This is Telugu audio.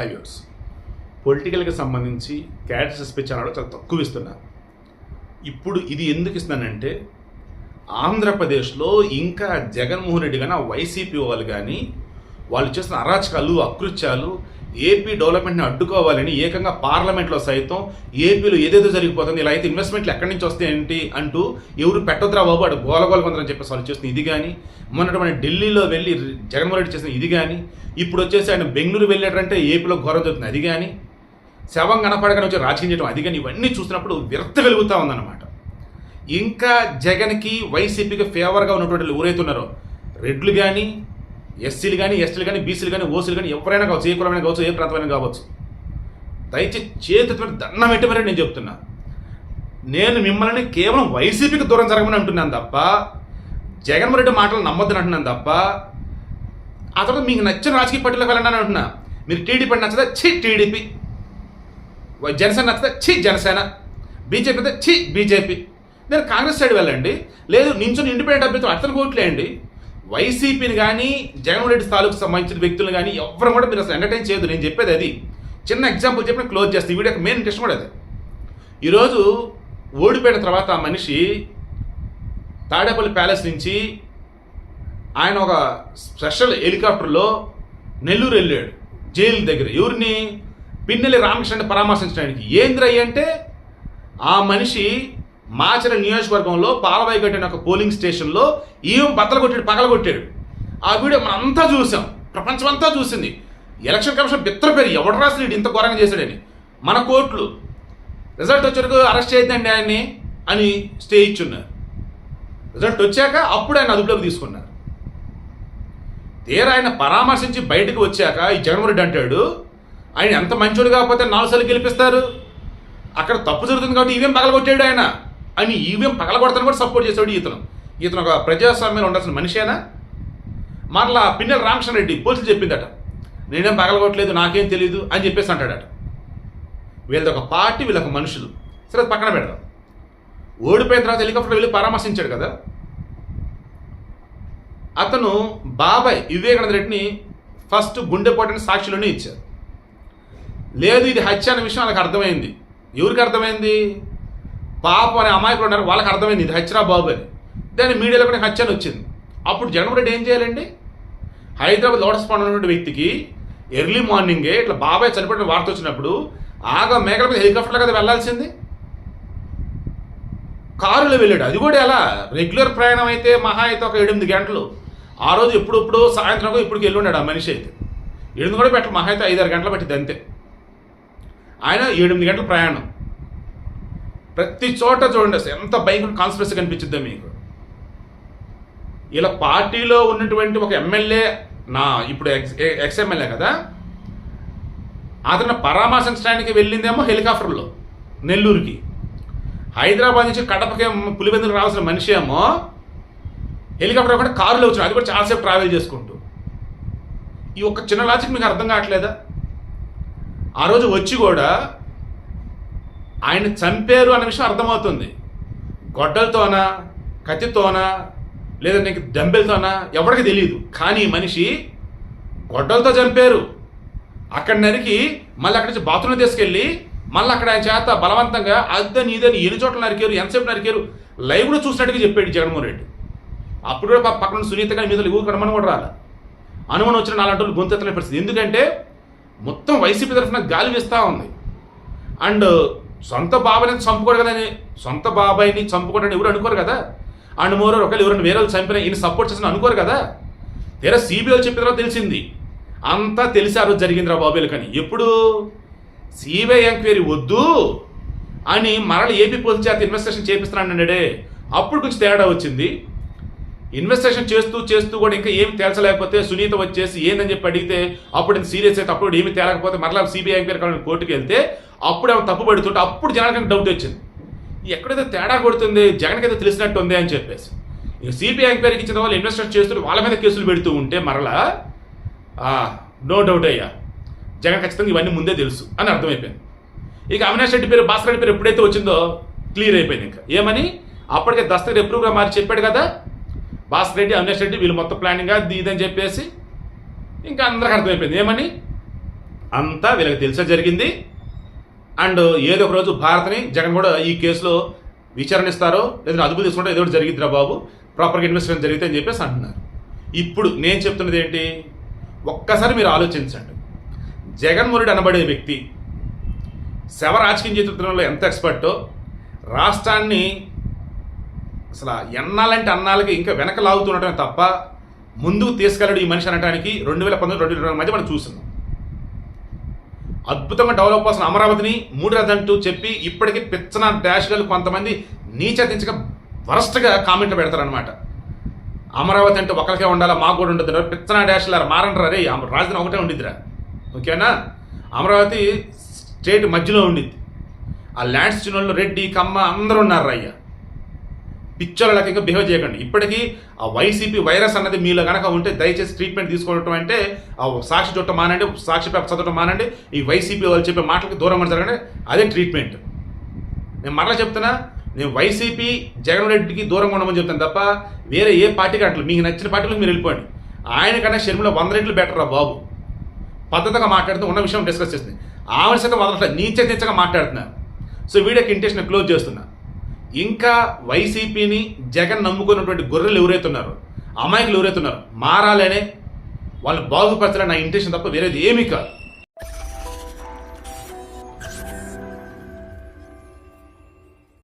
హైవేస్ పొలిటికల్కి సంబంధించి క్యారెక్టర్ స్పీచ్ అనడం చాలా తక్కువ ఇస్తున్నారు. ఇప్పుడు ఇది ఎందుకు ఇస్తున్నానంటే ఆంధ్రప్రదేశ్లో ఇంకా జగన్మోహన్ రెడ్డి కానీ వైసీపీ వాళ్ళు కానీ వాళ్ళు చేస్తున్న అరాచకాలు అకృత్యాలు ఏపీ డెవలప్మెంట్ని అడ్డుకోవాలని ఏకంగా పార్లమెంట్లో సైతం ఏపీలో ఏదేదో జరిగిపోతుంది. ఇలా అయితే ఇన్వెస్ట్మెంట్లు ఎక్కడి నుంచి వస్తాయేంటి అంటూ ఎవరు పెట్టొద్దురా బాబు అటు గోలగోల కొందరని చెప్పేసి వాళ్ళు చేస్తున్న ఇది కానీ మొన్నటి మన ఢిల్లీలో వెళ్ళి జగన్మోహన్ రెడ్డి చేసిన ఇది కానీ ఇప్పుడు వచ్చేసి ఆయన బెంగళూరు వెళ్ళాడంటే ఏపీలో ఘోరం జరుగుతుంది అది కానీ శవం కనపడగానే వచ్చి రాజకీయం చేయడం అది కానీ ఇవన్నీ చూసినప్పుడు విరక్త వెలుగుతూ ఉందన్నమాట. ఇంకా జగన్కి వైసీపీకి ఫేవర్గా ఉన్నటువంటి ఎవరైతే ఉన్నారో రెడ్లు కానీ ఎస్సీలు కానీ ఎస్టీలు కానీ బీసీలు కానీ ఓసీలు కానీ ఎవరైనా కావచ్చు ఏ కులమైనా కావచ్చు ఏ ప్రాంతమైనా కావచ్చు. దయచేసి చేతి దండం పెట్టమని నేను చెప్తున్నా. నేను మిమ్మల్ని కేవలం వైసీపీకి దూరం జరగమని అంటున్నాను తప్ప జగన్మోహన్ రెడ్డి మాటలు నమ్మొద్దని అంటున్నాను తప్ప ఆ తర్వాత మీకు నచ్చిన రాజకీయ పార్టీలకు వెళ్ళండి అని అంటున్నా. మీరు టీడీపీ నచ్చదా ఛీ టీడీపీ. జనసేన నచ్చదా ఛీ జనసేన. బీజేపీ అయితే ఛీ బీజేపీ. నేను కాంగ్రెస్ సైడ్ వెళ్ళండి. లేదు నించుని ఇండిపెండెంట్ అభ్యర్థులు అతను కోట్లేయండి. వైసీపీని కానీ జగన్మోహన్ రెడ్డి తాలూకు సంబంధించిన వ్యక్తులు కానీ ఎవరు కూడా మీరు అసలు ఎంటర్టైన్ చేయదు నేను చెప్పేది అది. చిన్న ఎగ్జాంపుల్ చెప్పిన క్లోజ్ చేస్తాను ఈ వీడియోకి మెయిన్ ఇంట్రెస్ట్ కూడా అది. ఈరోజు ఓడిపోయిన తర్వాత ఆ మనిషి తాడేపల్లి ప్యాలెస్ నుంచి ఆయన ఒక స్పెషల్ హెలికాప్టర్లో నెల్లూరు వెళ్ళాడు. జైలు దగ్గర. ఎవరిని? పిన్నెల్లి రామకృష్ణ పరామర్శించడానికి. ఏంద్రయ్య అంటే ఆ మనిషి మాచర నియోజకవర్గంలో పాలవాయి ఒక పోలింగ్ స్టేషన్లో ఈఎం బద్దలు కొట్టాడు పగల కొట్టాడు ఆ వీడియో మనంతా చూసాం. ప్రపంచమంతా చూసింది. ఎలక్షన్ కమిషన్ బిత్తర పేరు ఎవడు రాసిన ఇంత ఘోరంగా చేశాడని. మన కోర్టులు. రిజల్ట్ వచ్చేందుకు అరెస్ట్ చేయొద్దండి ఆయన్ని అని స్టే ఇచ్చున్నారు. రిజల్ట్ వచ్చాక అప్పుడు ఆయన అదుపులోకి తీసుకున్నారు. తీరా ఆయన పరామర్శించి బయటకు వచ్చాక ఈ జగన్మోహన్ రెడ్డి అంటాడు ఆయన ఎంత మంచోడు కాకపోతే నాలుగు సార్లు గెలిపిస్తారు. అక్కడ తప్పు జరుగుతుంది కాబట్టి ఇవేం పగలగొట్టాడు ఆయన. అని ఈవీఎం పగలగొడతాను కూడా సపోర్ట్ చేశాడు ఇతను ఇతను ఒక ప్రజాస్వామ్యంలో ఉండాల్సిన మనిషేనా? మరలా పిన్నెల రామకృష్ణ రెడ్డి పోలీసులు చెప్పిందట నేనేం పగలగొట్టలేదు నాకేం తెలియదు అని చెప్పేసి అంటాడట. వీళ్ళది ఒక పార్టీ వీళ్ళొక మనుషులు. సరే అది పక్కన పెడదాం. ఓడిపోయిన తర్వాత హెలికాప్టర్ వెళ్ళి పరామర్శించాడు కదా. అతను బాబాయ్ వివేకానంద రెడ్డిని ఫస్ట్ గుండెపోటని సాక్షిలోనే ఇచ్చారు. లేదు ఇది హత్య అనే విషయం వాళ్ళకి అర్థమైంది. ఎవరికి అర్థమైంది? పాపం అనే అమాయకులు ఉన్నారు. వాళ్ళకి అర్థమైంది ఇది హచ్చరా బాబు అని. దాన్ని మీడియాలో కూడా హత్య అని వచ్చింది. అప్పుడు జగన్మోహన్ రెడ్డి ఏం చేయాలండి? హైదరాబాద్ లోటస్ పండు ఉన్నటువంటి వ్యక్తికి ఎర్లీ మార్నింగే ఇట్లా బాబాయ్ చనిపోయిన వార్త వచ్చినప్పుడు ఆగా మేకల మీద హెలికాప్టర్లో కదా వెళ్ళాల్సింది? కారులో వెళ్ళాడు. అది కూడా ఎలా? రెగ్యులర్ ప్రయాణం అయితే మహా అయితే ఒక ఎనిమిది గంటలు. ఆ రోజు ఎప్పుడెప్పుడు సాయంత్రం ఇప్పటికి వెళ్ళున్నాడు ఆ మనిషి అయితే. ఎనిమిది కూడా పెట్ట మహా అయితే ఐదారు గంటలు పట్టింది అంతే. ఆయన ఎనిమిది గంటల ప్రయాణం. ప్రతి చోట చూడండి అసలు ఎంత భయంకర కాన్స్పిరసీ కనిపించిందో మీకు. ఇలా పార్టీలో ఉన్నటువంటి ఒక ఎమ్మెల్యే నా ఇప్పుడు ఎక్స్ ఎక్స్ ఎమ్మెల్యే కదా అతను పరామర్శించడానికి వెళ్ళిందేమో హెలికాప్టర్లో నెల్లూరుకి. హైదరాబాద్ నుంచి కడపకి పులివెందుకు రావాల్సిన మనిషి ఏమో హెలికాప్టర్ కూడా కారులో వచ్చిన అది కూడా చాలాసేపు ట్రావెల్ చేసుకుంటూ. ఈ ఒక్క చిన్న లాజిక్ మీకు అర్థం కావట్లేదా? ఆ రోజు వచ్చి కూడా ఆయన చంపారు అన్న విషయం అర్థమవుతుంది. గొడ్డలతోనా కత్తితోనా లేదా నీకు డంబెల్తోనా ఎవరికి తెలియదు కానీ మనిషి గొడ్డలతో చంపారు. అక్కడ నరికి మళ్ళీ అక్కడి నుంచి బాత్రూమ్ తీసుకెళ్ళి మళ్ళీ అక్కడ ఆయన చేత బలవంతంగా అద్దని ఇదని ఎన్ని చోట్ల నరికారు ఎంతసేపు నరికారు లైవ్ కూడా చూసినట్టుగా చెప్పాడు జగన్మోహన్ రెడ్డి. అప్పుడు కూడా పక్కన సునీత గారి మీద ఊరు కడమని కూడా రాలే. అనుమానం వచ్చిన నాలుగు రోజులు గొంతెత్తలే పరిస్థితి. ఎందుకంటే మొత్తం వైసీపీ తరఫున గాలి వేస్తూ ఉంది. అండ్ సొంత బాబాయిని చంపుకోడు కదా అని సొంత బాబాయిని చంపుకోడని ఎవరు అనుకోరు కదా? అండ్ మోరో ఒకవేళ ఎవరైనా వేరే వాళ్ళు చంపిన ఈయన సపోర్ట్ చేసిన అనుకోరు కదా? తీరా సిబిఐ చెప్పిన తర్వాత తెలిసింది. అంతా తెలిసి ఆ రోజు జరిగింది రా బాబేలు కానీ. ఎప్పుడు? సిబిఐ ఎంక్వైరీ వద్దు అని మరల ఏపీ పోలీస్ చేత ఇన్వెస్టిగేషన్ చేపిస్తున్నాడు అప్పుడు కొంచెం తేడా వచ్చింది. ఇన్వెస్టిగేషన్ చేస్తూ చేస్తూ కూడా ఇంకా ఏమి తేల్చలేకపోతే సునీత వచ్చేసి ఏందని చెప్పి అడిగితే అప్పుడు సీరియస్ అయితే అప్పుడు ఏమి తేలకపోతే మరలా సిబిఐ ఎంక్వైరీ కావాలని కోర్టుకు వెళ్తే అప్పుడు ఏమో తప్పు పడుతుంటే అప్పుడు జనానికి డౌట్ వచ్చింది. ఎక్కడైతే తేడా కొడుతుంది జగన్కి అయితే తెలిసినట్టు ఉంది అని చెప్పేసి. ఇక సిబిఐ ఎంక్వైరీకి ఇచ్చిన వాళ్ళు ఇన్వెస్టిగేట్ చేస్తూ వాళ్ళ మీద కేసులు పెడుతూ ఉంటే మరలా నో డౌట్ అయ్యా. జగన్ ఖచ్చితంగా ఇవన్నీ ముందే తెలుసు అని అర్థమైపోయింది. ఇక అవినాష్ రెడ్డి పేరు భాస్కర్ రెడ్డి పేరు ఎప్పుడైతే వచ్చిందో క్లియర్ అయిపోయింది ఇంకా. ఏమని? అప్పటికే దస్తగిరి ఎప్రూవ్గా మారి చెప్పాడు కదా భాస్కర్ రెడ్డి అవినాష్ రెడ్డి వీళ్ళు మొత్తం ప్లానింగ్ అది ఇదని చెప్పేసి ఇంకా అందరికి అర్థమైపోయింది. ఏమని? అంతా వీళ్ళకి తెలిసే జరిగింది. అండ్ ఏదో ఒక రోజు భారత్ని జగన్ కూడా ఈ కేసులో విచారణిస్తారో లేదా అదుపు తీసుకుంటే ఏదో ఒకటి జరిగిద్దిరా బాబు ప్రాపర్గా ఇన్వెస్టిగేషన్ జరిగితే అని చెప్పేసి అంటున్నారు. ఇప్పుడు నేను చెప్తున్నది ఏంటి? ఒక్కసారి మీరు ఆలోచించండి. జగన్మోహనుడు అనబడే వ్యక్తి శవ రాజకీయ చిత్రంలో ఎంత ఎక్స్పర్టో రాష్ట్రాన్ని అసలు ఎన్నాలంటే అన్నాలకి ఇంకా వెనక లాగుతుండటమే తప్ప ముందుకు తీసుకెళ్ళడు ఈ మనిషి అనడానికి రెండు వేల పంతొమ్మిది రెండు వేల మధ్య మనం చూస్తున్నాం. అద్భుతంగా డెవలప్ అవుతున్న అమరావతిని మూడు రదంటూ చెప్పి ఇప్పటికీ పిచ్చన డాష్లు కొంతమంది నీచతించగా వరస్ట్గా కామెంట్లు పెడతారనమాట అమరావతి అంటే ఒకరికే ఉండాలా మాకు కూడా ఉండదు పిచ్చన డాష్లు లారా మారంటారా. రే రాజధాని ఒకటే ఉండిద్దిరా. ఓకేనా? అమరావతి స్టేట్ మధ్యలో ఉండిద్ది. ఆ ల్యాండ్స్ చిన్నోళ్ళు రెడ్డి కమ్మ అందరూ ఉన్నారు అయ్యా. పిచ్చోళ్ళకి ఇంకా బిహేవ్ చేయకండి. ఇప్పటికీ ఆ వైసీపీ వైరస్ అన్నది మీలో కనుక ఉంటే దయచేసి ట్రీట్మెంట్ తీసుకోవటం అంటే ఆ సాక్షి చుట్టం మానండి సాక్షి పేపర్ చదవటం మానండి ఈ వైసీపీ వాళ్ళు చెప్పే మాటలకి దూరం జరగండి అదే ట్రీట్మెంట్ నేను మరలా చెప్తున్నా నేను వైసీపీ జగన్ రెడ్డికి దూరంగా ఉండమని చెప్తాను తప్ప వేరే ఏ పార్టీకి అట్లా మీకు నచ్చిన పార్టీలకు మీరు వెళ్ళిపోండి. ఆయనకన్నా షర్మిల వంద రెట్లు బెటర్ రా బాబు. పద్ధతిగా మాట్లాడుతూ ఉన్న విషయం డిస్కస్ చేస్తుంది ఆమె సైతం వదలట్లేదు నీచ నీచగా మాట్లాడుతున్నారు సో వీడియోకి ఇంటెన్షన్ క్లోజ్ చేస్తున్నా. ఇంకా వైసీపీని జగన్ నమ్ముకున్నటువంటి గొర్రెలు ఎవరైతే ఉన్నారో అమాయకులు ఎవరైతే ఉన్నారో మారాలనే వాళ్ళు బాగుపరచాలని నా ఇంటెన్షన్ తప్ప వేరేది ఏమీ కాదు.